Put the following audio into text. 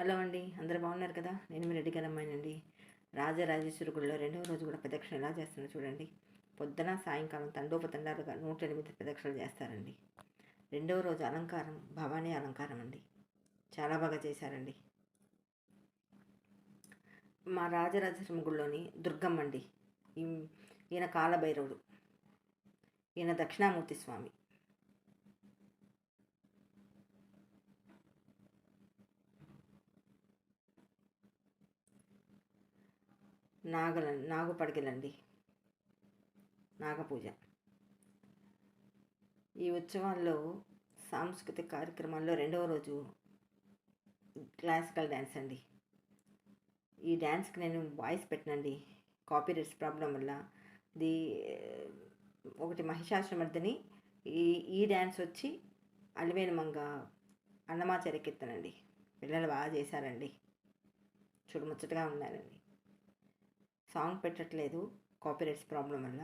Hello అండి అందరూ బాగున్నారు కదా? నేను మీ రెడ్డి గారమ్మాయినండి రాజరాజేశ్వరి గుడిలో రెండవ రోజు కూడా ప్రదక్షిణ ఎలా చేస్తున్నా చూడండి. పొద్దున సాయంకాలం తండోపతండాలుగా నూట ఎనిమిది ప్రదక్షిణలు చేస్తారండి. రెండవ రోజు అలంకారం భవానీ అలంకారం అండి. చాలా బాగా చేశారండి. మా రాజరాజేశ్వరం గుడిలోని దుర్గమ్మ అండి ఈ- ఈయన కాలభైరవుడు. ఈయన దక్షిణామూర్తి స్వామి. నాగల నాగు పడకలండి నాగపూజ. ఈ ఉత్సవాల్లో సాంస్కృతిక కార్యక్రమాల్లో రెండవ రోజు క్లాసికల్ డ్యాన్స్ అండి. ఈ డ్యాన్స్కి నేను వాయిస్ పెట్టినండి. కాపీరైట్స్ ప్రాబ్లం వల్ల ది ఒకటి మహిషాసుమర్దిని ఈ ఈ డ్యాన్స్ వచ్చి అలివేనమంగ అన్నమాచార్య కీర్తనండి. పిల్లలు బాగా చేశారండి. చూడముచ్చటగా ఉన్నారండి సాంగ్ పెట్టట్లేదు కాపీరైట్స్ ప్రాబ్లం వల్ల.